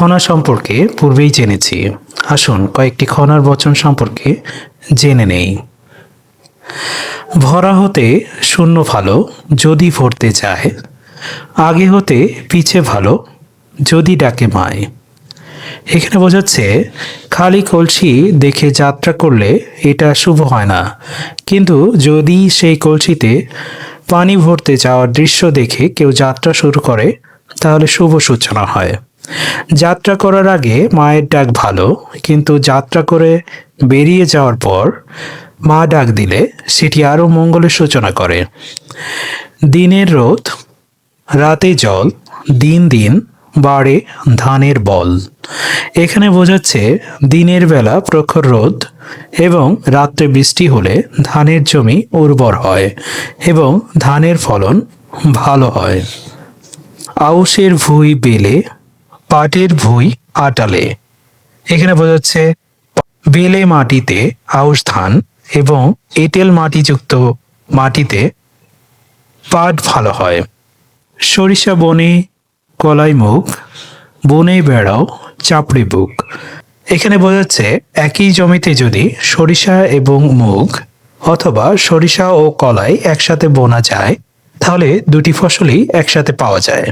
খনা সম্পর্কে পূর্বেই জেনেছি। আসুন কয়েকটি খনার বচন সম্পর্কে জেনে নেই। ভরা হতে শূন্য ভালো, যদি ভরতে যায়। আগে হতে পিছে ভালো, যদি ডাকে মায়। এখানে বোঝাচ্ছে, খালি কলসি দেখে যাত্রা করলে এটা শুভ হয় না। কিন্তু যদি সেই কলসিতে পানি ভরতে যাওয়ার দৃশ্য দেখে কেউ যাত্রা শুরু করে, তাহলে শুভ সূচনা হয়। যাত্রা করার আগে মায়ের ডাক ভালো, কিন্তু যাত্রা করে বেরিয়ে যাওয়ার পর মা ডাক দিলে সেটি আরও মঙ্গলের সূচনা করে। দিনের রোদ, রাতে জল, দিন দিন বাড়ে ধানের বল। এখানে বোঝাচ্ছে দিনের বেলা প্রখর রোদ এবং রাত্রে বৃষ্টি হলে ধানের জমি উর্বর হয় এবং ধানের ফলন ভালো হয়। আউশের ভুঁই বেলে পাটের ভুঁই আটালে। এখানে বোঝাচ্ছে বেলে মাটিতে আউশ ধান এবং এঁটেল মাটিযুক্ত মাটিতে পাট ভালো হয়। সরিষা, বনে কলাই মুখ বনে বেড়াও, চাপড়ি বুক। এখানে বোঝাচ্ছে একই জমিতে যদি সরিষা এবং মুগ অথবা সরিষা ও কলাই একসাথে বোনা যায়, তাহলে দুটি ফসলই একসাথে পাওয়া যায়।